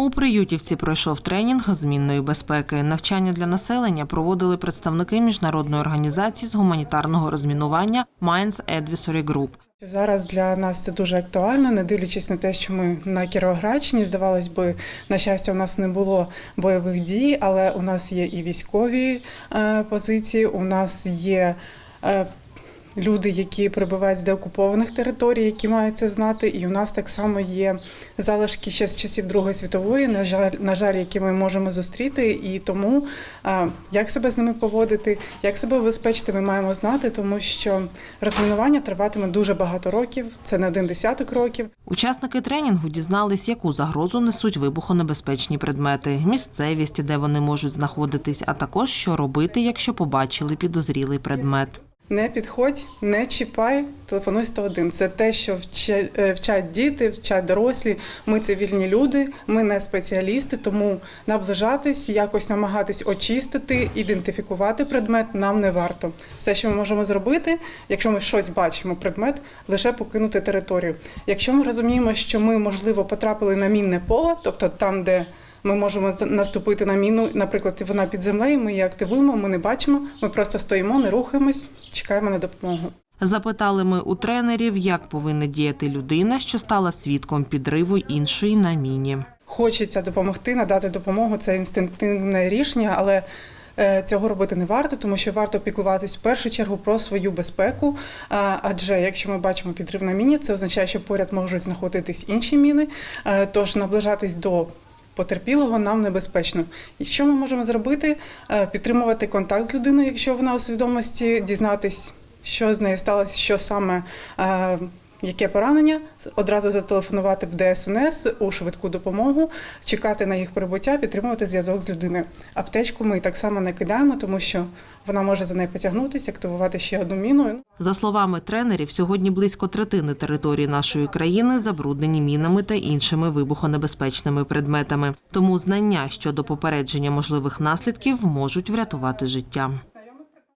У Приютівці пройшов тренінг змінної безпеки. Навчання для населення проводили представники міжнародної організації з гуманітарного розмінування Minds Advisory Group. Зараз для нас це дуже актуально, не дивлячись на те, що ми на Кіровоградщині, здавалось би, на щастя, у нас не було бойових дій, але у нас є і військові е, позиції, у нас є. Люди, які перебувають з деокупованих територій, які мають це знати, і у нас так само є залишки ще з часів Другої світової, на жаль, на жаль, які ми можемо зустріти. І тому як себе з ними поводити, як себе убезпечити, ми маємо знати, тому що розмінування триватиме дуже багато років. Це не один десяток років. Учасники тренінгу дізнались, яку загрозу несуть вибухонебезпечні предмети, місцевість, де вони можуть знаходитись, а також що робити, якщо побачили підозрілий предмет. Не підходь, не чіпай, телефонуй 101. Це те, що е, вчать діти, вчать дорослі. Ми цивільні люди, ми не спеціалісти, тому наближатись, якось намагатись очистити, ідентифікувати предмет нам не варто. Все, що ми можемо зробити, якщо ми щось бачимо, предмет, лише покинути територію. Якщо ми розуміємо, що ми, можливо, потрапили на мінне поле, тобто там, де ми можемо наступити на міну, наприклад, вона під землею, ми її активуємо, ми не бачимо, ми просто стоїмо, не рухаємось, чекаємо на допомогу. Запитали ми у тренерів, як повинна діяти людина, що стала свідком підриву іншої на міні. Хочеться допомогти, надати допомогу. Це інстинктивне рішення, але е, цього робити не варто, тому що варто піклуватись в першу чергу про свою безпеку. Адже якщо ми бачимо підрив на міні, це означає, що поряд можуть знаходитись інші міни. Е, Тож наближатись до потерпілого нам небезпечно. І що ми можемо зробити? Е, Підтримувати контакт з людиною, якщо вона у свідомості, дізнатись, що з нею сталося, що саме. Яке поранення? Одразу зателефонувати в ДСНС у швидку допомогу, чекати на їх прибуття, підтримувати зв'язок з людиною. Аптечку ми так само не кидаємо, тому що вона може за нею потягнутися, активувати ще одну міну. За словами тренерів, сьогодні близько третини території нашої країни забруднені мінами та іншими вибухонебезпечними предметами. Тому знання щодо попередження можливих наслідків можуть врятувати життя.